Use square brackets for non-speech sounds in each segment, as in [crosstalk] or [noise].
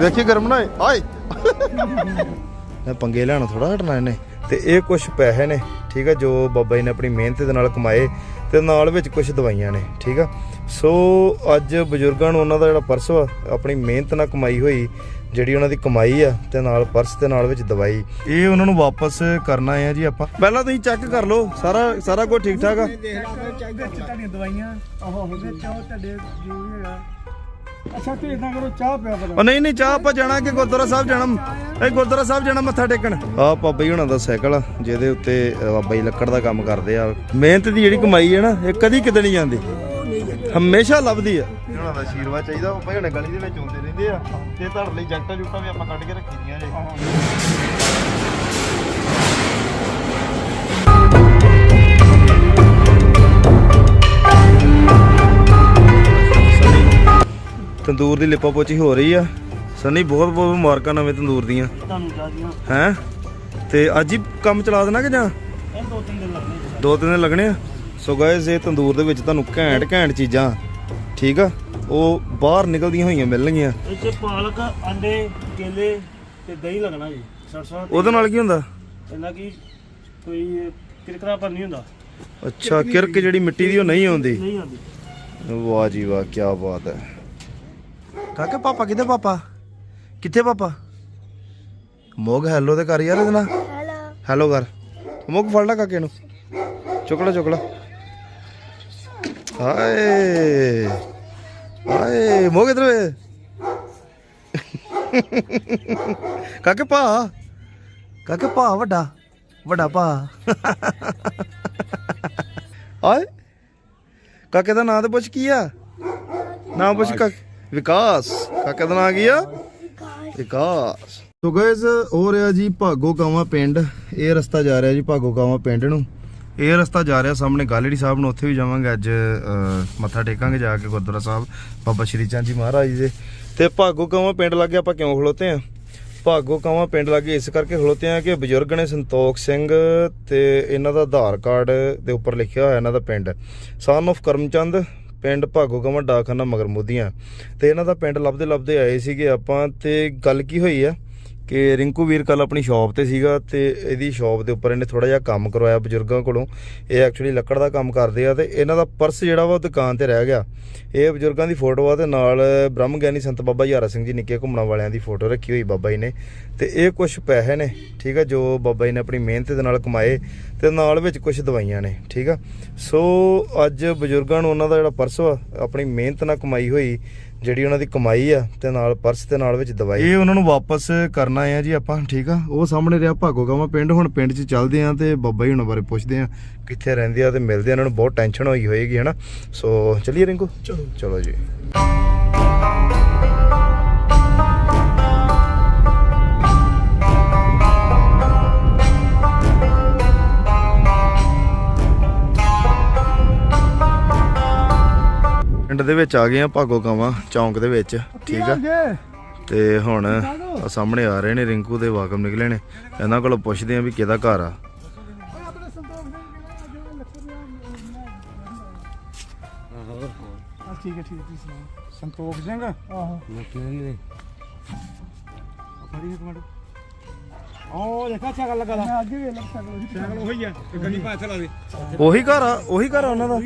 ਵੇਖੀ ਗਰਮ ਨਾ ਹਾਏ। ਇਹ ਪੰਗੇ ਲੈਣਾ ਥੋੜਾ ਹਟਣਾ ਇਹਨੇ। ਤੇ ਇਹ ਕੁਝ ਪੈਸੇ ਨੇ ਠੀਕ ਆ ਜੋ ਬਾਬਾ ਜੀ ਨੇ ਆਪਣੀ ਮਿਹਨਤ ਦੇ ਨਾਲ ਕਮਾਏ ਤੇ ਨਾਲ ਵਿੱਚ ਕੁਝ ਦਵਾਈਆਂ ਨੇ ਠੀਕ ਆ। ਸੋ ਅੱਜ ਬਜ਼ੁਰਗਾਂ ਨੂੰ ਉਹਨਾਂ ਦਾ ਜਿਹੜਾ ਪਰਸ ਵਾ ਆਪਣੀ ਮਿਹਨਤ ਨਾਲ ਕਮਾਈ ਹੋਈ ਜਿਹੜੀ ਉਹਨਾਂ ਦੀ ਕਮਾਈ ਆ ਤੇ ਨਾਲ ਪਰਸ ਤੇ ਨਾਲ ਵਿੱਚ ਦਵਾਈ। ਇਹ ਉਹਨਾਂ ਨੂੰ ਵਾਪਸ ਕਰਨਾ ਹੈ ਜੀ ਆਪਾਂ। ਪਹਿਲਾਂ ਤੁਸੀਂ ਚੈੱਕ ਕਰ ਲਓ ਸਾਰਾ ਸਾਰਾ ਕੁਝ ਠੀਕ ਠਾਕ ਆ ਵਿੱਚ ਤੁਹਾਡੀਆਂ ਦਵਾਈਆਂ ਆਹੋ ਵਿੱਚ ਉਹ ਤੁਹਾਡੇ ਜੋ ਵੀ ਹੈਗਾ। ਅੱਛਾ ਤੇ ਇਦਾਂ ਕਰੋ ਚਾਹ ਪਿਆ ਕਰੋ। ਉਹ ਨਹੀਂ ਨਹੀਂ ਚਾਹ ਆਪਾਂ ਜਾਣਾ ਕਿ ਗੁਰਦੁਆਰਾ ਸਾਹਿਬ ਜਾਣਾ? ਇਹ ਗੁਰਦੁਆਰਾ ਸਾਹਿਬ ਜਾਣਾ ਮੱਥਾ ਟੇਕਣ? ਆ ਬਾਬਾ ਜੀ ਹੁਣਾਂ ਦਾ ਸਾਈਕਲ ਆ ਜਿਹਦੇ ਉੱਤੇ ਅ, ਬਾਬਾ ਜੀ ਲੱਕੜ ਦਾ ਕੰਮ ਕਰਦੇ ਆ। ਮਿਹਨਤ ਦੀ ਜਿਹੜੀ ਕਮਾਈ ਹੈ ਨਾ ਇਹ ਕਦੀ ਕਿਤੇ ਨਹੀਂ ਜਾਂਦੀ। ਹਮੇਸ਼ਾ ਲੱਭਦੀ ਆ। ਦਾ ਆਸ਼ੀਰਵਾਦ ਚਾਹੀਦਾ ਬਾਬਾ ਜੀ ਹੁਣੇ ਗਲੀ ਦੇ ਵਿੱਚ ਆਉਂਦੇ ਰਹਿੰਦੇ ਆ। ਤੇ ਤੁਹਾਡੇ ਲਈ ਜੈਕਟਾਂ ਜੁਕਟਾਂ ਵੀ ਆਪਾਂ ਕੱਢ ਕੇ ਰੱਖੀ ਦੀਆਂ ਜੇ। ਤੰਦੂਰ ਦੀ ਲਿਪਾ ਪੋਚੀ ਹੋ ਰਹੀ ਆ। ਸਨੀ ਬਹੁਤ ਬਹੁਤ ਮੁਬਾਰਕਾਂ ਨਵੇਂ ਤੰਦੂਰ ਦੀਆਂ। ਤੁਹਾਨੂੰ ਚਾਹੀਦੀਆਂ ਹੈਂ? ਤੇ ਅੱਜ ਹੀ ਕੰਮ ਚਲਾ ਦੇਣਾ ਕਿ ਜਾਂ? ਇਹ ਦੋ ਤਿੰਨ ਦਿਨ ਲੱਗਣੇ ਦੋ ਤਿੰਨ ਦਿਨ ਲੱਗਣੇ ਆ? ਸੋ ਗਾਇਸ ਇਹ ਤੰਦੂਰ ਦੇ ਵਿੱਚ ਤੁਹਾਨੂੰ ਘੈਂਟ ਘੈਂਟ ਚੀਜ਼ਾਂ ਠੀਕ ਆ? ਉਹ ਬਾਹਰ ਨਿਕਲਦੀਆਂ ਹੋਈਆਂ ਮਿਲਣਗੀਆਂ। ਚ ਪਾਲਕ ਅੰਡੇ ਕੇਲੇ ਤੇ ਦਹੀਂ ਲੱਗਣਾ ਜੀ। ਉਹਦੇ ਨਾਲ ਕੀ ਹੁੰਦਾ। ਇਹਨਾਂ ਕੀ ਕੋਈ ਕਿਰਕਰਾ ਪਰ ਨਹੀਂ ਹੁੰਦਾ। ਅੱਛਾ ਕਿਰਕ ਜਿਹੜੀ ਮਿੱਟੀ ਦੀ ਉਹ ਨਹੀਂ ਆਉਂਦੀ। ਨਹੀਂ ਆਉਂਦੀ। ਵਾਹ ਜੀ ਵਾਹ ਕੀ ਬਾਤ ਹੈ। ਕਾਕੇ ਪਾਪਾ ਕਿੱਥੇ ਪਾਪਾ? ਕਿੱਥੇ ਪਾਪਾ? ਮੋਗ ਹੈਲੋ ਤੇ ਕਰ ਯਾਰ ਇਹਦੇ ਨਾਲ। ਹੈਲੋ। ਹੈਲੋ ਕਰ। ਮੋਗ ਫੜ ਲੈ ਕਾਕੇ ਨੂੰ। ਚੁੱਕ ਲੈ ਚੁੱਕ ਲੈ। ਹਾਏ ਹਾਏ ਮੋਗ ਇਧਰ ਵੇ। ਕਾਕੇ ਪਾ ਕਾਕੇ ਪਾ ਵੱਡਾ। ਵੱਡਾ ਪਾ ਆਏ ਕਾਕੇ ਦਾ ਨਾਂ ਤੇ ਪੁੱਛ ਕੀ ਆ? ਨਾਮ ਪੁੱਛ ਕਾਕੇ। ਵਿਕਾਸ। ਕਾਕੇ ਦਾ ਨਾਂ ਕੀ ਆ? ਵਿਕਾਸ। ਸੋ ਗਾਇਸ ਹੋ ਰਿਹਾ ਜੀ ਭਾਗੋ ਕਾਵਾਂ ਪਿੰਡ। ਇਹ ਰਸਤਾ ਜਾ ਰਿਹਾ ਜੀ ਭਾਗੋ ਕਾਵਾਂ ਪਿੰਡ ਨੂੰ। ਇਹ ਰਸਤਾ ਜਾ ਰਿਹਾ ਸਾਹਮਣੇ ਗਾਲੜੀ ਸਾਹਿਬ ਨੂੰ। ਉੱਥੇ ਵੀ ਜਾਵਾਂਗੇ ਅੱਜ ਮੱਥਾ ਟੇਕਾਂਗੇ ਜਾ ਕੇ ਗੁਰਦੁਆਰਾ ਸਾਹਿਬ। ਬਾਬਾ ਸ਼੍ਰੀ ਚੰਦ ਜੀ ਮਹਾਰਾਜ ਜੀ ਦੇ। ਤੇ ਭਾਗੋ ਕਾਵਾਂ ਪਿੰਡ ਲੱਗੇ ਆਪਾਂ ਕਿਉਂ ਖਲੋਤੇ ਆ? ਭਾਗੋ ਕਾਵਾਂ ਪਿੰਡ ਲੱਗੇ ਇਸ ਕਰਕੇ ਖਲੋਤੇ ਆ ਕਿ ਬਜ਼ੁਰਗ ਨੇ ਸੰਤੋਖ ਸਿੰਘ ਤੇ ਇਹਨਾਂ ਦਾ ਆਧਾਰ ਕਾਰਡ ਦੇ ਉੱਪਰ ਲਿਖਿਆ ਹੋਇਆ ਇਹਨਾਂ ਦਾ ਪਿੰਡ। ਸਨ of ਕਰਮਚੰਦ ਪਿੰਡ ਭਾਗੋ ਕਾਵਾਂ ਡਾਕਖਾਨਾ ਮਗਰਮੁਦੀਆਂ ਤੇ ਇਹਨਾਂ ਦਾ ਪਿੰਡ ਲੱਭਦੇ ਲੱਭਦੇ ਆਏ ਸੀਗੇ ਆਪਾਂ ਤੇ ਗੱਲ ਕੀ ਹੋਈ ਆ? ਕਿ ਰਿੰਕੂ ਵੀਰ ਕੱਲ ਆਪਣੀ ਸ਼ਾਪ ਤੇ ਸੀਗਾ ਤੇ ਇਹਦੀ ਸ਼ਾਪ ਦੇ ਉੱਪਰ ਇਹਨੇ ਥੋੜਾ ਜਿਹਾ ਕੰਮ ਕਰਵਾਇਆ ਬਜ਼ੁਰਗਾਂ ਕੋਲੋਂ। ਇਹ ਐਕਚੁਅਲੀ ਲੱਕੜ ਦਾ ਕੰਮ ਕਰਦੇ ਆ ਤੇ ਇਹਨਾਂ ਦਾ ਪਰਸ ਜਿਹੜਾ ਵਾ ਉਹ ਦੁਕਾਨ ਤੇ ਰਹਿ ਗਿਆ। ਇਹ ਬਜ਼ੁਰਗਾਂ ਦੀ ਫੋਟੋ ਆ ਤੇ ਨਾਲ ਬ੍ਰਹਮ ਗਿਆਨੀ ਸੰਤ ਬਾਬਾ ਯਾਰਾ ਸਿੰਘ ਜੀ ਨਿੱਕੇ ਘੁੰਮਣਾ ਵਾਲਿਆਂ ਦੀ ਫੋਟੋ ਰੱਖੀ ਹੋਈ ਬਾਬਾ ਜੀ ਨੇ। ਤੇ ਇਹ ਕੁਝ ਪੈਸੇ ਨੇ, ਠੀਕ ਆ, ਜੋ ਬਾਬਾ ਜੀ ਨੇ ਆਪਣੀ ਮਿਹਨਤ ਦੇ ਨਾਲ ਕਮਾਏ ਤੇ ਨਾਲ ਵਿੱਚ ਕੁਝ ਦਵਾਈਆਂ ਨੇ, ਠੀਕ ਆ। ਸੋ ਅੱਜ ਬਜ਼ੁਰਗਾਂ ਨੂੰ ਉਹਨਾਂ ਦਾ ਜਿਹੜਾ ਪਰਸ ਵਾ, ਆਪਣੀ ਮਿਹਨਤ ਨਾਲ ਕਮਾਈ ਹੋਈ ਜਿਹੜੀ ਉਹਨਾਂ ਦੀ ਕਮਾਈ ਆ ਤੇ ਨਾਲ ਪਰਸ ਤੇ ਨਾਲ ਵਿੱਚ ਦਵਾਈ। ਇਹ ਉਹਨਾਂ ਨੂੰ ਵਾਪਸ ਕਰਨਾ ਆ ਜੀ ਆਪਾਂ ਠੀਕ ਆ? ਉਹ ਸਾਹਮਣੇ ਰਿਹਾ ਭਾਗੋ ਗਾਵਾਂ ਪਿੰਡ ਹੁਣ ਪਿੰਡ 'ਚ ਚੱਲਦੇ ਆ ਤੇ ਬਾਬਾ ਜੀ ਉਹਨਾਂ ਬਾਰੇ ਪੁੱਛਦੇ ਆ। ਕਿੱਥੇ ਰਹਿੰਦੇ ਆ ਤੇ ਮਿਲਦੇ ਆ ਇਹਨਾਂ ਨੂੰ ਬਹੁਤ ਟੈਨਸ਼ਨ ਹੋਈ ਹੋਏਗੀ ਹਨਾ? ਸੋ ਚਲਿਏ ਰਿੰਕੂ। ਚਲੋ। ਚਲੋ ਜੀ। ਪਿੰਡ ਦੇ ਵਿੱਚ ਆ ਗਏ ਆ ਭਾਗੋ ਗਾਵਾਂ ਚੌਂਕ ਦੇ ਵਿੱਚ ਠੀਕ ਆ? ਤੇ ਹੁਣ ਆਹ ਸਾਹਮਣੇ ਆ ਰਹੇ ਨੇ ਰਿੰਕੂ ਦੇ ਵਾਕਮ ਨਿਕਲੇ ਨੇ। ਇਹਨਾਂ ਕੋਲੋਂ ਪੁੱਛਦੇ ਆ ਵੀ ਕਿਹਦਾ ਘਰ ਆ। ਹਾਂ ਠੀਕ ਹੈ ਠੀਕ ਹੈ ਤੁਸੀਂ ਸੁਣਾਓ ਸੰਤੋਖ ਸਿੰਘ? ਆਹੋ ਫੜੀ ਇੱਕ ਮਿੰਟ। ਉਹ ਦੇਖਾ ਸਾਈਕਲ ਲੱਗਾ ਦਾ। ਮੈਂ ਅੱਗੇ ਵੀ ਲੱਗ ਸਾਈਕਲ ਸਾਈਕਲ ਉਹੀ ਆ ਤੇ ਗੱਡੀ ਪਾ ਚਲਾ ਦੇ? ਉਹੀ ਘਰ ਆ ਉਹੀ ਘਰ ਆ। ਉਹਨਾਂ ਦਾ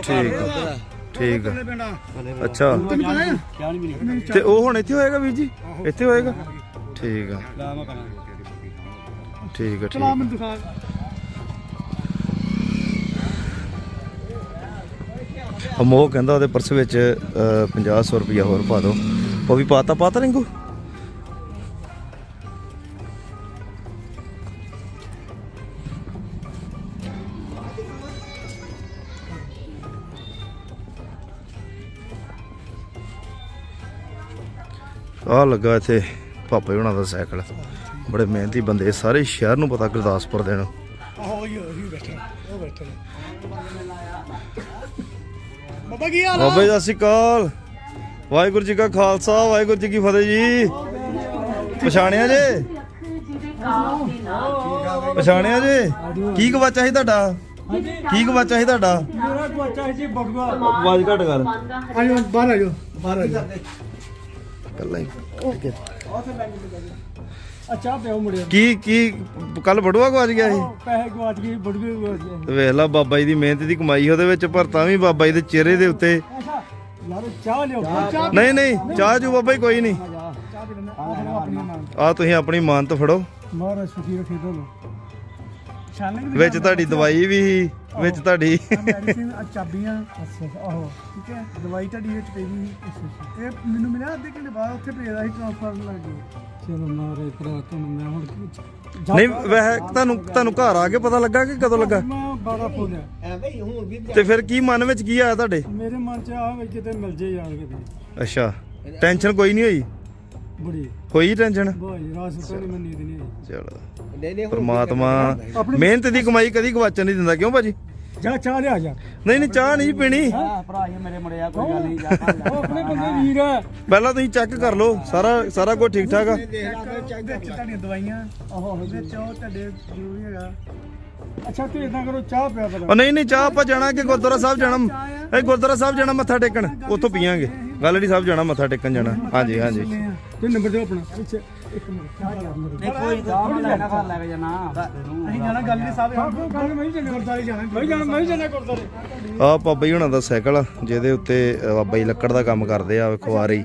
ਠੀਕ ਆ। ਠੀਕ ਆ। ਅੱਛਾ। ਤੇ ਉਹ ਹੁਣ ਇੱਥੇ ਹੋਏਗਾ ਵੀਰ ਜੀ? ਇੱਥੇ ਹੋਏਗਾ? ਠੀਕ ਆ। ਠੀਕ ਆ ਠੀਕ ਆ। ਮੈਨੂੰ ਦਿਖਾ। ਅਮੋਹ ਕਹਿੰਦਾ ਉਹਦੇ ਪਰਸ ਵਿੱਚ 50 ਰੁਪਇਆ ਹੋਰ ਪਾ ਦਿਓ। ਉਹ ਵੀ ਪਾਤਾ ਪਾਤਾ ਰਿੰਕੂ? ਆ ਲੱਗਾ ਇੱਥੇ ਪਾਪਾ ਹੁਣਾਂ ਦਾ ਸਾਈਕਲ। ਬੜੇ ਮਿਹਨਤੀ ਬੰਦੇ ਸਾਰੇ ਸ਼ਹਿਰ ਨੂੰ ਪਤਾ ਗੁਰਦਾਸਪੁਰ ਦੇ ਨੂੰ। ਬਾਬਾ ਕੀ ਹਾਲ ਬਾਬਾ ਸਤਿ ਸ਼੍ਰੀ ਅਕਾਲ। ਵਾਹਿਗੁਰੂ ਜੀ ਕਾ ਖਾਲਸਾ ਵਾਹਿਗੁਰੂ ਜੀ ਕੀ ਫਤਿਹ ਜੀ। ਪਛਾਣਿਆ ਜੇ? ਪਛਾਣਿਆ ਜੇ? ਕੀ ਗਵਾਚਾ ਸੀ ਤੁਹਾਡਾ? ਕੀ ਗਵਾਚਾ ਸੀ ਤੁਹਾਡਾ? ਮੇਰਾ ਬੱਚਾ ਜੀ ਬਗਵਾ। ਆਵਾਜ਼ ਘੱਟ ਕਰ। ਆਜੋ ਬਾਹਰ ਆਜੋ ਬਾਹਰ ਆਜੋ ਕੱਲਾ ਹੀ। ਅੱਛਾ ਪਿਓ ਮੁੜਿਆ ਕੀ ਕੀ ਕੱਲ ਬੜੂਆ ਗਵਾਚ ਗਿਆ ਸੀ? ਪੈਸੇ ਗਵਾਚ ਗਏ ਬੜੂਏ ਗਵਾਚ ਗਏ। ਵੇਖ ਲਾ ਬਾਬਾ ਜੀ ਦੀ ਮਿਹਨਤ ਦੀ ਕਮਾਈ ਉਹਦੇ ਵਿੱਚ ਪਰ ਤਾਂ ਵੀ ਬਾਬਾ ਜੀ ਦੇ ਚਿਹਰੇ ਦੇ ਉੱਤੇ ਅੱਛਾ ਯਾਰ ਚਾਹ ਲਿਓ ਚਾਹ ਨਹੀਂ ਨਹੀਂ ਚਾਹ ਜੂ ਬਾਬਾ ਜੀ ਕੋਈ ਨਹੀਂ। ਆ ਤੁਸੀਂ ਆਪਣੀ ਮਾਨਤ ਫੜੋ। ਮਹਾਰਾਜ ਸੁਖੀ ਰੱਖੇ ਤੁਹਾਨੂੰ ਛਾਨਣ ਵਿੱਚ ਤੁਹਾਡੀ ਦਵਾਈ ਵੀ ਸੀ, ਵਿੱਚ ਤੁਹਾਡੀ। ਮੈਡੀਸਿਨ ਆ ਚਾਬੀਆਂ ਅੱਛਾ ਆਹੋ ਠੀਕ ਹੈ। ਦਵਾਈ ਤੁਹਾਡੀ ਵਿੱਚ ਪਈ ਗਈ ਇਹ ਮੈਨੂੰ ਮਿਲਿਆ ਅੱਧੇ ਘੰਟੇ ਬਾਅਦ ਉੱਥੇ ਭੇਜਦਾ ਸੀ ਟ੍ਰਾਂਸਫਰ ਲੱਗ ਗਿਆ ਚਲੋ ਮਾਰੇ ਭਰਾ ਤੁਹਾਨੂੰ ਮੈਂ ਹੁਣ ਕੀ ਨਹੀਂ ਵੈਸੇ ਤੁਹਾਨੂੰ ਤੁਹਾਨੂੰ ਘਰ ਆ ਕੇ ਪਤਾ ਲੱਗਾ ਕਿ ਕਦੋਂ ਲੱਗਾ? ਮੈਂ ਬਾਰਾ ਫੋਲਿਆ ਤੇ ਫਿਰ ਕੀ ਮਨ ਵਿੱਚ ਕੀ ਆਇਆ ਤੁਹਾਡੇ? ਮੇਰੇ ਮਨ ਚ ਆ ਵੀ ਕਿਤੇ ਮਿਲ ਜੇ ਯਾਰ ਕਿਤੇ। ਅੱਛਾ ਟੈਨਸ਼ਨ ਕੋਈ ਨਹੀਂ ਹੋਈ? ਬੜੀ। ਹੋਈ ਟੈਨਸ਼ਨ ਬਾਈ ਰਾਤ ਸੁੱਤਾ ਨਹੀਂ ਮੈਂ ਨੀਂਦ ਨਹੀਂ ਆਈ। ਚਲੋ। ਪਰਮਾਤਮਾ ਮਿਹਨਤ ਦੀ ਕਮਾਈ ਕਦੀ ਗਵਾਚਣ ਨਹੀਂ ਦਿੰਦਾ ਕਿਉਂ ਭਾਜੀ? ਜਾ ਚਾਹ ਲਿਆ ਜਾ। ਨਹੀਂ ਨਹੀਂ ਚਾਹ ਨਹੀਂ ਪੀਣੀ। ਭਰਾ ਹੀ ਮੇਰੇ ਮੁੰਡੇ ਆ ਕੋਈ ਗੱਲ ਨਹੀਂ ਜਾ ਉਹ ਆਪਣੇ ਬੰਦੇ ਵੀਰ ਹੈ ਪਹਿਲਾਂ ਤੁਸੀਂ ਚੈੱਕ ਕਰ ਲਓ ਸਾਰਾ ਸਾਰਾ ਕੁਝ ਠੀਕ ਠਾਕ ਆ? ਵਿੱਚ ਤੁਹਾਡੀਆਂ ਦਵਾਈਆਂ ਆਹੋ ਵਿੱਚ ਉਹ ਤੁਹਾਡੇ ਜੋ ਵੀ ਹੈਗਾ। ਅੱਛਾ ਤੇ ਇਦਾਂ ਕਰੋ ਚਾਹ ਪਿਆ ਉਹ ਨਹੀਂ ਨਹੀਂ ਚਾਹ ਆਪਾਂ ਜਾਣਾ ਕਿ ਗੁਰਦੁਆਰਾ ਸਾਹਿਬ ਜਾਣਾ? ਇਹ ਗੁਰਦੁਆਰਾ ਸਾਹਿਬ ਜਾਣਾ ਮੱਥਾ ਟੇਕਣ? ਉੱਥੋਂ ਪੀਾਂਗੇ ਗਾਲੜੀ ਸਾਹਿਬ ਜਾਣਾ ਮੱਥਾ ਟੇਕਣ ਜਾਣਾ। ਹਾਂਜੀ ਹਾਂਜੀ। ਤੇ ਨੰਬਰ ਦਿਓ ਆਪਣਾ। ਅੱਛਾ ਇੱਕ ਮਿੰਟ। ਨਹੀਂ ਕੋਈ ਗੱਲ ਲੈਣਾ ਲੈ ਜਾਣਾ। ਅਸੀਂ ਜਾਣਾ ਗੱਲ ਨਹੀਂ ਸਾਹਿਬ ਗੱਲ ਮੈਂ ਹੀ ਜਾਣਾ ਗੁਰਦਾਰੇ ਜਾਣਾ ਮੈਂ ਜਾਣਾ ਮੈਂ ਹੀ ਜਾਣਾ ਗੁਰਦਾਰੇ ਆ ਬਾਬਾ ਜੀ ਹੁਣਾਂ ਦਾ ਸਾਈਕਲ ਆ ਜਿਹਦੇ ਉੱਤੇ ਅ, ਬਾਬਾ ਜੀ ਲੱਕੜ ਦਾ ਕੰਮ ਕਰਦੇ ਆ ਵੇਖੋ ਆ ਰਹੀ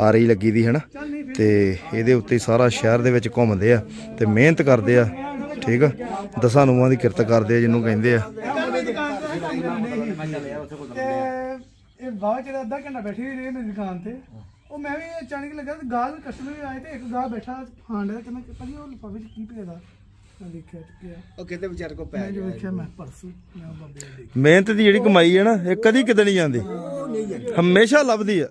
ਆ ਰਹੀ ਲੱਗੀ ਦੀ ਹੈ ਨਾ ਤੇ ਇਹਦੇ ਉੱਤੇ ਸਾਰਾ ਸ਼ਹਿਰ ਦੇ ਵਿੱਚ ਘੁੰਮਦੇ ਆ ਤੇ ਮਿਹਨਤ ਕਰਦੇ ਆ। ਠੀਕ ਆ? ਦਸਾਂ ਨੂੰਆਂ ਦੀ ਕਿਰਤ ਕਰਦੇ ਆ ਜਿਹਨੂੰ ਕਹਿੰਦੇ ਆ। ਇਹ ਬਾਅਦ ਜਿਹੜਾ ਅੱਧਾ ਘੰਟਾ ਬੈਠੀ ਰਹੀ ਮੇਰੀ ਦੁਕਾਨ ਤੇ। ਉਹ ਮੈਂ ਵੀ ਅਚਾਨਕ ਲੱਗਾ ਤੇ ਗਾਹਕ ਕਸਟਮਰ ਆਏ ਤੇ ਇੱਕ ਗਾਹ ਬੈਠਾ ਖਾਣ ਦਾ ਕਹਿੰਦਾ ਕਿ ਭਾਜੀ ਉਹ ਲਿਫਾਫੇ ਚ ਕੀ ਪਿਆ ਦਾ? ਮੈਂ ਦੇਖਿਆ ਪਿਆ। ਉਹ ਕਿਤੇ ਵਿਚਾਰ ਕੋ ਮੈਂ ਜੋ ਵੇਖਿਆ ਮੈਂ ਪਰਸ ਮੈਂ ਬਾਬੇ ਦੇਖ ਮਿਹਨਤ ਦੀ ਜਿਹੜੀ ਕਮਾਈ ਹੈ ਨਾ ਇਹ ਕਦੀ ਕਿਤੇ ਨਹੀਂ ਜਾਂਦੀ। ਹਮੇਸ਼ਾ ਲੱਭਦੀ ਆ।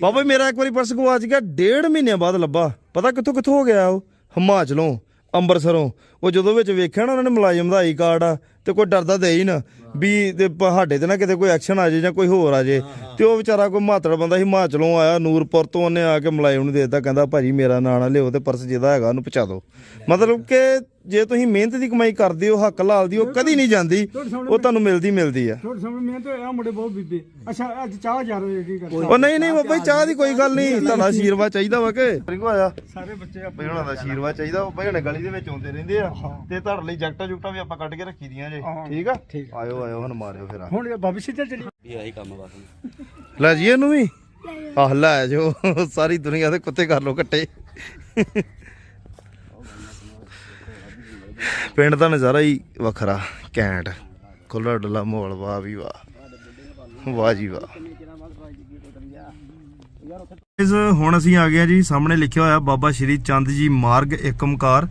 ਬਾਬਾ ਮੇਰਾ ਇੱਕ ਵਾਰੀ ਪਰਸ ਗਵਾਚ ਗਿਆ ਡੇਢ ਮਹੀਨਿਆਂ ਬਾਅਦ ਲੱਭਾ। ਪਤਾ ਕਿੱਥੋਂ ਕਿੱਥੋਂ ਹੋ ਗਿਆ ਉਹ? ਹਿਮਾਚਲੋਂ। ਅੰਮ੍ਰਿਤਸਰੋਂ ਉਹ ਜਦੋਂ ਵਿੱਚ ਵੇਖਿਆ ਨਾ ਉਹਨਾਂ ਨੇ ਮੁਲਾਜ਼ਮ ਦਾ ਆਈ ਕਾਰਡ ਆ, ਤੇ ਕੋਈ ਡਰਦਾ ਦੇ ਹੀ ਨਾ। ਵੀ ਤੇ ਸਾਡੇ ਤੇ ਨਾ ਕਿਤੇ ਕੋਈ ਐਕਸ਼ਨ ਆ ਜਾਏ ਜਾਂ ਕੋਈ ਹੋਰ ਆ ਜਾਏ ਤੇ ਉਹ ਵਿਚਾਰਾ ਕੋਈ ਮਾਤੜ ਬੰਦਾ ਹਿਮਾਚਲੋਂ ਆਇਆ ਨੂਰਪੁਰ ਤੋਂ ਉਹਨੇ ਆ ਕੇ ਮੁਲਾਜ਼ਮ ਨੂੰ ਦੇ ਦਿੱਤਾ ਕਹਿੰਦਾ ਭਾਜੀ ਮੇਰਾ ਨਾਂ ਨਾ ਲਿਓ ਤੇ ਪਰਸ ਜਿਹਦਾ ਹੈਗਾ ਉਹਨੂੰ ਪਹੁੰਚਾ ਦਿਓ। ਮਤਲਬ ਕਿ ਜੇ ਤੁਸੀਂ ਮਿਹਨਤ ਦੀ ਕਮਾਈ ਕਰਦੇ ਹੋ ਹੱਕ ਲਾਲ ਦੀ ਉਹ ਕਦੀ ਨਹੀਂ ਜਾਂਦੀ ਉਹ ਤੁਹਾਨੂੰ ਮਿਲਦੀ ਮਿਲਦੀ ਆ। ਛੋਟੇ ਸਮੇਂ ਮੈਂ ਤਾਂ ਆ ਮੁੰਡੇ ਬਹੁਤ ਬੀਬੇ ਅੱਛਾ ਅੱਜ ਚਾਹ ਜਾ ਰਹੇ ਕੀ ਕਰਦੇ ਉਹ ਨਹੀਂ ਨਹੀਂ ਬਾਬਾ ਜੀ ਚਾਹ ਦੀ ਕੋਈ ਗੱਲ ਨਹੀਂ ਤੁਹਾਡਾ ਆਸ਼ੀਰਵਾਦ ਚਾਹੀਦਾ ਵਾ ਕਿ? ਰਿੰਗੋ ਆਇਆ ਸਾਰੇ ਬੱਚੇ ਦਾ ਆਸ਼ੀਰਵਾਦ ਚਾਹੀਦਾ ਉਹ ਬਈ ਹੁਣੇ ਗਲੀ ਦੇ ਵਿੱਚ ਆਉਂਦੇ ਰਹਿੰਦੇ ਆ ਤੇ ਤੁਹਾਡੇ ਲਈ ਜੈਕਟਾਂ ਜੁਕਟਾਂ ਵੀ ਆਪਾਂ ਕੱਢ ਕੇ ਰੱਖੀ ਦੀਆਂ ਜੇ ਠੀਕ ਆ। ਆਇਓ। ਆਇਓ ਹੁਣ ਮਾਰਿਓ ਫਿਰ ਆ। ਹੁਣ ਇਹ ਬਾਬੇ ਸਿੱਧਾ ਚਲੀ ਵੀ ਆਹੀ ਕੰਮ ਬਸ ਲੈ ਜੀ ਇਹਨੂੰ ਵੀ? ਆਹ ਲੈ ਜੋ ਸਾਰੀ ਦੁਨੀਆ ਦੇ ਕੁੱਤੇ ਕਰ ਲੋ ਕੱਟੇ ਪਿੰਡ ਦਾ ਨਜ਼ਾਰਾ ਹੀ ਵੱਖਰਾ ਕੈਂਟ। ਖੁੱਲਾ ਡੁੱਲਾ ਮਾਹੌਲ ਵਾਹ ਵੀ ਵਾਹ। ਵਾਹ ਜੀ ਵਾਹ। ਇਸ ਹੁਣ ਅਸੀਂ ਆ ਗਏ ਆ ਜੀ ਸਾਹਮਣੇ ਲਿਖਿਆ ਹੋਇਆ ਬਾਬਾ ਸ਼੍ਰੀ ਚੰਦ ਜੀ ਮਾਰਗ ਏਕਮਕਾਰ।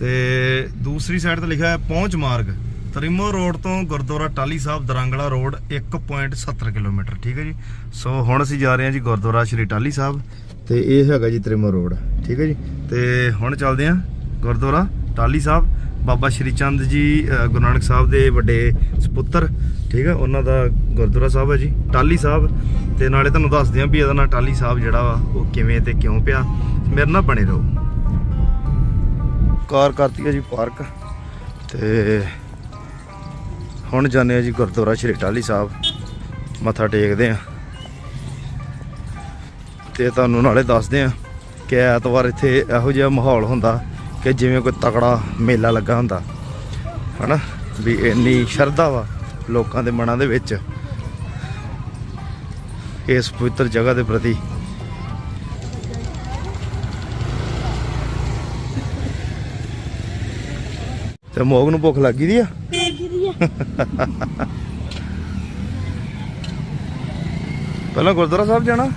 ਤੇ ਦੂਸਰੀ ਸਾਈਡ ਤੇ ਲਿਖਿਆ ਹੋਇਆ ਪਹੁੰਚ ਮਾਰਗ। ਤ੍ਰਿਮੋ ਰੋਡ ਤੋਂ ਗੁਰਦੁਆਰਾ ਟਾਲੀ ਸਾਹਿਬ, ਦਰਾਂਗਲਾ ਰੋਡ 1.70 ਕਿਲੋਮੀਟਰ, ਠੀਕ ਹੈ ਜੀ? ਸੋ ਹੁਣ ਅਸੀਂ ਜਾ ਰਹੇ ਹਾਂ ਜੀ ਗੁਰਦੁਆਰਾ ਸ਼੍ਰੀ ਟਾਲੀ ਸਾਹਿਬ ਤੇ ਇਹ ਹੈਗਾ ਜੀ ਤ੍ਰਿਮੋ ਰੋਡ, ਠੀਕ ਹੈ ਜੀ? ਤੇ ਹੁਣ ਚੱਲਦੇ ਹਾਂ ਗੁਰਦੁਆਰਾ ਟਾਲੀ ਸਾਹਿਬ। ਬਾਬਾ ਸ਼੍ਰੀ ਚੰਦ ਜੀ ਗੁਰੂ ਨਾਨਕ ਸਾਹਿਬ ਦੇ ਵੱਡੇ ਸੁਪੁੱਤਰ, ਠੀਕ ਹੈ? ਉਹਨਾਂ ਦਾ ਗੁਰਦੁਆਰਾ ਸਾਹਿਬ ਹੈ ਜੀ ਟਾਲੀ ਸਾਹਿਬ। ਤੇ ਨਾਲੇ ਤੁਹਾਨੂੰ ਦੱਸਦੇ ਹਾਂ ਵੀ ਇਹਦਾ ਨਾਂ ਟਾਲੀ ਸਾਹਿਬ ਜਿਹੜਾ ਵਾ, ਉਹ ਕਿਵੇਂ ਤੇ ਕਿਉਂ ਪਿਆ। ਮੇਰੇ ਨਾਲ ਬਣੇ ਰਹੋ। ਕਾਰ ਕਰਤੀ ਹੈ ਜੀ ਪਾਰਕ। ਤੇ ਹੁਣ ਜਾਂਦੇ ਆ ਜੀ ਗੁਰਦੁਆਰਾ ਸ਼੍ਰੀ ਟਾਲੀ ਸਾਹਿਬ। ਮੱਥਾ ਟੇਕਦੇ ਆ। ਤੇ ਤੁਹਾਨੂੰ ਨਾਲੇ ਦੱਸਦੇ ਆ ਕਿ ਐਤਵਾਰ ਇੱਥੇ ਇਹੋ ਜਿਹਾ ਮਾਹੌਲ ਹੁੰਦਾ ਕਿ ਜਿਵੇਂ ਕੋਈ ਤਕੜਾ ਮੇਲਾ ਲੱਗਾ ਹੁੰਦਾ। ਹਨਾ? ਵੀ ਇੰਨੀ ਸ਼ਰਧਾ ਵਾ ਲੋਕਾਂ ਦੇ ਮਨਾਂ ਦੇ ਵਿੱਚ। ਇਸ ਪਵਿੱਤਰ ਜਗ੍ਹਾ ਦੇ ਪ੍ਰਤੀ। ਤੇ ਮੋਗ ਨੂੰ ਭੁੱਖ ਲੱਗੀ ਦੀ ਆ? [laughs] ਪਹਿਲਾਂ ਗੁਰਦੁਆਰਾ ਸਾਹਿਬ ਜਾਣਾ?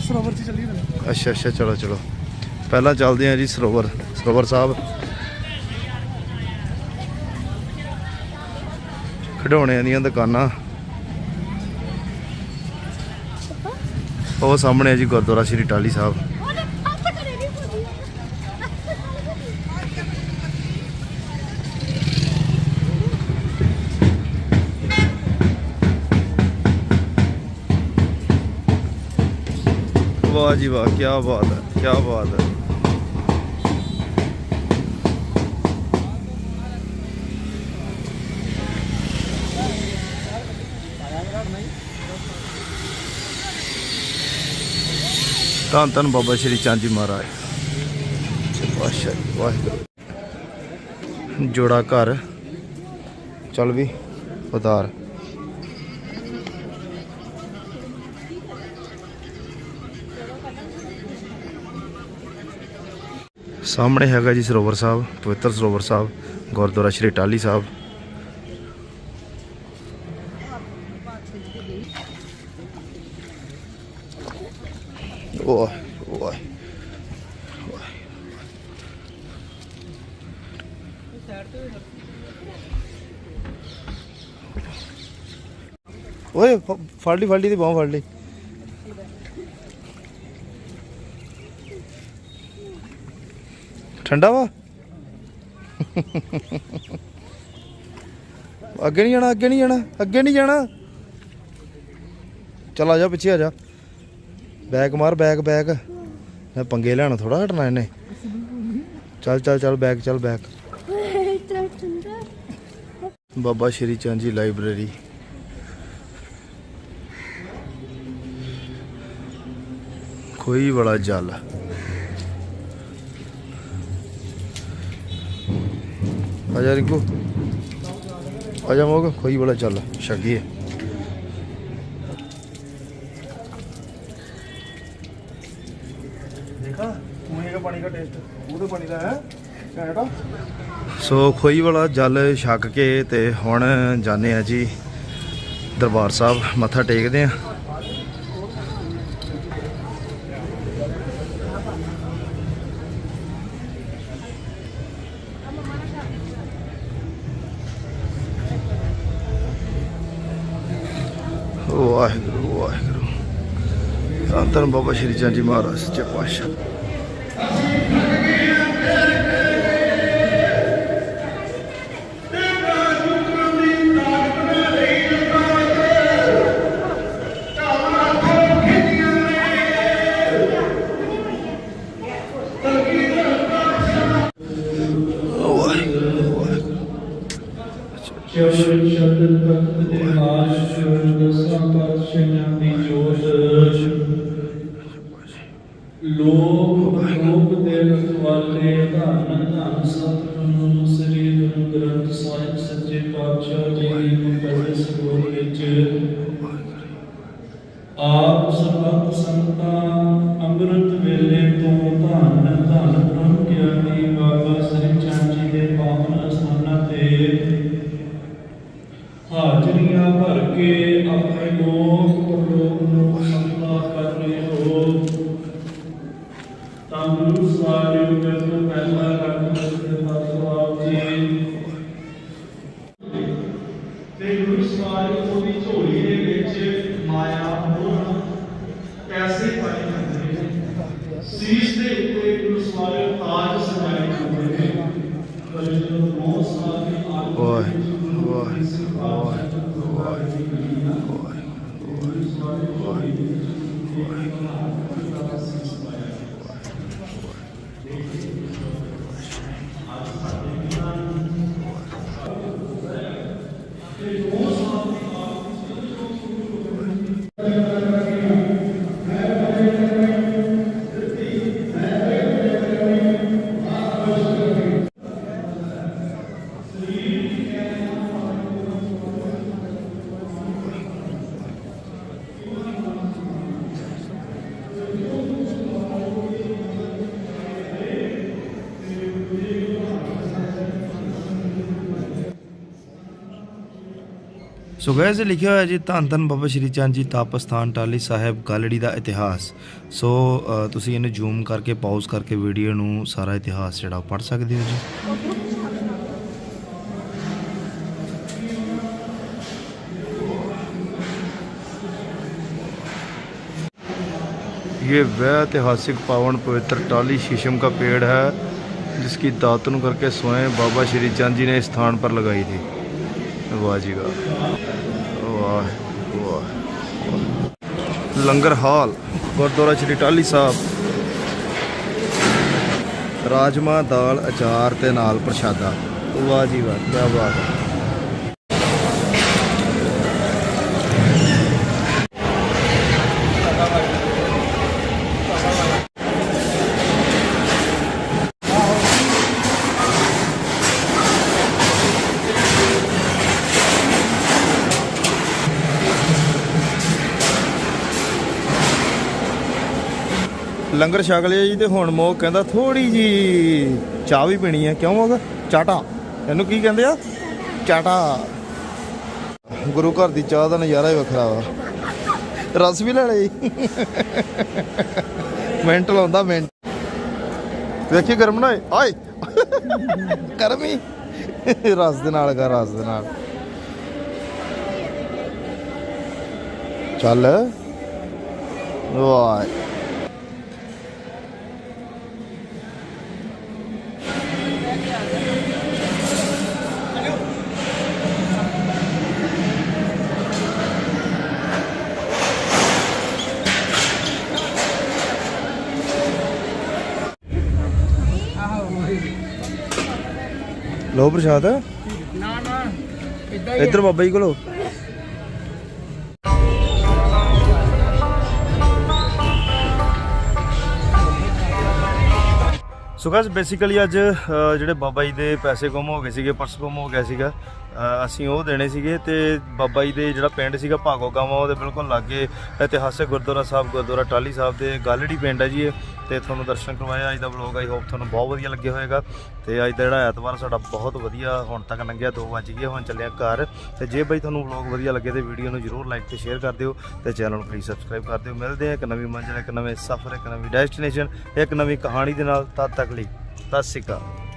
ਸਰੋਵਰ ਚ ਚੱਲੀ ਰਹਿਣਾ ਅੱਛਾ ਅੱਛਾ ਚਲੋ ਚਲੋ। ਪਹਿਲਾਂ ਚੱਲਦੇ ਆ ਜੀ ਸਰੋਵਰ ਸਰੋਵਰ ਸਾਹਿਬ। ਖਿਡੌਣਿਆਂ ਦੀਆਂ ਦੁਕਾਨਾਂ। ਉਹ ਸਾਹਮਣੇ ਆ ਜੀ ਗੁਰਦੁਆਰਾ ਸ਼੍ਰੀ ਟਾਲੀ ਸਾਹਿਬ ਵਾਹ ਜੀ ਵਾਹ ਕੀ ਬਾਤ ਹੈ ਕੀ ਬਾਤ ਹੈ। ਧੰਨ ਧੰਨ ਬਾਬਾ ਸ਼੍ਰੀ ਚੰਦ ਜੀ ਮਹਾਰਾਜ। ਵਾਹਿਗੁਰੂ ਵਾਹਿਗੁਰੂ। ਜੋੜਾ ਘਰ, ਚਲ ਵੀ ਉਤਾਰ ਸਾਹਮਣੇ ਹੈਗਾ ਜੀ ਸਰੋਵਰ ਸਾਹਿਬ, ਪਵਿੱਤਰ ਸਰੋਵਰ ਸਾਹਿਬ, ਗੁਰਦੁਆਰਾ ਸ਼੍ਰੀ ਟਾਲੀ ਸਾਹਿਬ। ਓਏ ਓਏ ਓਏ। ਫ- ਫੜ ਲਈ ਫੜ ਲਈ ਤੇ ਬਾਹ ਫੜ ਲਈ। ਠੰਡਾ ਵਾ? ਅੱਗੇ ਨਹੀਂ ਜਾਣਾ, ਅੱਗੇ ਨਹੀਂ ਜਾਣਾ, ਅੱਗੇ ਨਹੀਂ ਜਾਣਾ। ਚਲ ਆ ਜਾ ਪਿੱਛੇ, ਆ ਜਾ। ਬੈਕ ਮਾਰ ਬੈਕ ਬੈਗ। ਮੈਂ ਪੰਗੇ ਲੈਣਾ ਥੋੜਾ ਹਟਣਾ ਇਹਨੇ। ਚੱਲ ਚੱਲ ਚੱਲ, ਬੈਗ ਚੱਲ, ਬੈਗ। ਬਾਬਾ ਸ਼੍ਰੀ ਚੰਦ ਜੀ ਲਾਇਬ੍ਰੇਰੀ। ਕੋਈ ਬੜਾ ਜਲ। ਆ ਜਾ ਰਿੰਕੂ। ਆ ਜਾ ਮੋਗ ਕੋਈ ਬੜਾ ਚੱਲ ਛਕੀਏ ਦੇਖਾ ਕੂਏ ਦਾ ਪਾਣੀ ਦਾ ਟੇਸਟ ਉਹਦੇ ਪਾਣੀ ਦਾ ਹੈ ਸੋ ਖੋਈ ਵਾਲਾ ਜਲ ਛਕ ਕੇ ਤੇ ਹੁਣ ਜਾਣੇ ਆ ਜੀ ਦਰਬਾਰ ਸਾਹਿਬ ਮੱਥਾ ਟੇਕਦੇ ਆ ਵਾਹਿਗੁਰੂ ਵਾਹਿਗੁਰੂ ਧੰਨ ਧੰਨ ਬਾਬਾ ਸ਼੍ਰੀ ਚੰਦ ਜੀ ਮਹਾਰਾਜ ਸੱਚੇ ਪਾਤਸ਼ਾਹ ਤੇ ਗੁਰੂ ਸਾਹਿਬ ਦੀ ਝੋਲੀ ਦੇ ਵਿੱਚ ਮਾਇਆ ਮੋਹ ਪੈਸੇ ਪਾਏ ਜਾਂਦੇ ਨੇ। ਸੀਸ ਦੇ ਉੱਤੇ ਗੁਰੂ ਸਾਹਿਬ ਤਾਜ ਸਜਾਏ ਜਾਂਦੇ ਨੇ। ਪਰ ਜਦੋਂ ਨੌ ਸਾਲ ਦੀ ਆਯੂ ਵਾਹਿ ਵਿੱਚ ਵਾਹਿ ਵਾਹਿ ਸੋ ਗੈਸ ਲਿਖਿਆ ਹੋਇਆ ਜੀ ਧੰਨ ਧੰਨ ਬਾਬਾ ਸ਼੍ਰੀ ਚੰਦ ਜੀ ਤਪ ਸਥਾਨ ਟਾਲੀ ਸਾਹਿਬ ਗਾਲੜੀ ਦਾ ਇਤਿਹਾਸ ਸੋ ਅ, ਤੁਸੀਂ ਇਹਨੂੰ ਜ਼ੂਮ ਕਰਕੇ ਪਾਜ਼ ਕਰਕੇ ਵੀਡੀਓ ਨੂੰ ਸਾਰਾ ਇਤਿਹਾਸ ਜਿਹੜਾ ਪੜ੍ਹ ਸਕਦੇ ਹੋ ਜੀ ये वह ऐतिहासिक पावन पवित्र टाली शीशम का पेड़ है जिसकी दातन करके स्वयं बाबा श्री चंद जी ने इस स्थान पर लगाई थी ਵਾਹ ਜੀ ਲੰਗਰ ਹਾਲ, ਗੁਰਦੁਆਰਾ ਸ਼੍ਰੀ ਟਾਲੀ ਸਾਹਿਬ। ਰਾਜਮਾ ਦਾਲ, ਅਚਾਰ ਤੇ ਨਾਲ ਪ੍ਰਸ਼ਾਦਾ। ਵਾਹ ਜੀ ਵਾਹ ਕੀ ਬਾਤ ਹੈ। ਲੰਗਰ ਛਕ ਲਿਆ ਜੀ ਤੇ ਹੁਣ ਮੋਹ ਕਹਿੰਦਾ ਥੋੜੀ ਜੀ ਚਾਹ ਵੀ ਪੀਣੀ ਹੈ। ਕਿਉਂ ਮੋਗ ਚਾਟਾ। ਇਹਨੂੰ ਕੀ ਕਹਿੰਦੇ ਆ? ਚਾਟਾ। ਗੁਰੂ ਘਰ ਦੀ ਚਾਹ ਦਾ ਨਜ਼ਾਰਾ ਹੀ ਵੱਖਰਾ ਵਾ। ਰਸ ਵੀ ਲੈ ਲਈ। ਮਿੰਟ ਲਾਉਂਦਾ, ਮਿੰਟ। ਵੇਖੀ ਗਰਮ ਨਾ ਹੋਏ। ਆਏ। ਗਰਮ। ਰਸ ਦੇ ਨਾਲ ਕਰ, ਰਸ ਦੇ ਨਾਲ। ਚੱਲ। ਵਾਹ। ਲੋ ਪ੍ਰਸ਼ਾਦ ਨਾ ਨਾ ਇਦਾਂ ਇੱਧਰ ਬਾਬਾ ਜੀ ਕੋਲੋਂ ਸੋ ਗਾਇਸ ਬੇਸਿਕਲੀ ਅੱਜ ਅ, ਜਿਹੜੇ ਬਾਬਾ ਜੀ ਦੇ ਪੈਸੇ ਗੁੰਮ ਹੋ ਗਏ ਸੀਗੇ ਪਰਸ ਗੁੰਮ ਹੋ ਗਿਆ ਸੀਗਾ ਅਸੀਂ ਉਹ ਦੇਣੇ ਸੀਗੇ ਤੇ ਬਾਬਾ ਜੀ ਦੇ ਜਿਹੜਾ ਪਿੰਡ ਸੀਗਾ ਭਾਗੋ ਗਾਵਾਂ, ਉਹਦੇ ਬਿਲਕੁਲ ਲਾਗੇ ਇਤਿਹਾਸਕ ਗੁਰਦੁਆਰਾ ਸਾਹਿਬ, ਗੁਰਦੁਆਰਾ ਟਾਲੀ ਸਾਹਿਬ ਦੇ ਗਾਲੜੀ ਪਿੰਡ ਹੈ ਜੀ ਇਹ। ਤੇ ਤੁਹਾਨੂੰ ਦਰਸ਼ਨ ਕਰਵਾਇਆ ਅੱਜ ਦਾ ਵਲੌਗ ਆਈ ਹੋਪ ਤੁਹਾਨੂੰ ਬਹੁਤ ਵਧੀਆ ਲੱਗਿਆ ਹੋਵੇਗਾ। ਤੇ ਅੱਜ ਦਾ ਜਿਹੜਾ ਐਤਵਾਰ ਸਾਡਾ ਬਹੁਤ ਵਧੀਆ, ਹੁਣ ਤੱਕ ਲੰਘਿਆ 2 ਵਜ ਗਏ, ਹੁਣ ਚੱਲਿਆ ਘਰ। ਤੇ ਜੇ ਬਈ ਤੁਹਾਨੂੰ ਵਲੌਗ ਵਧੀਆ ਲੱਗੇ ਤੇ ਵੀਡੀਓ ਨੂੰ ਜਰੂਰ ਲਾਈਕ ਤੇ ਸ਼ੇਅਰ ਕਰ ਦਿਓ ਤੇ ਚੈਨਲ ਨੂੰ ਪਲੀਜ਼ ਸਬਸਕ੍ਰਾਈਬ ਕਰ ਦਿਓ। ਮਿਲਦੇ ਆ ਇੱਕ ਨਵੀਂ ਮੰਜ਼ਿਲ, ਇੱਕ ਨਵੇਂ ਸਫ਼ਰ, ਇੱਕ ਨਵੀਂ ਡੈਸਟੀਨੇਸ਼ਨ ਇੱਕ ਨਵੀਂ ਕਹਾਣੀ ਦੇ ਨਾਲ ਤਦ ਤੱਕ ਲਈ। ਸਤਿ ਸ਼੍ਰੀ ਅਕਾਲ।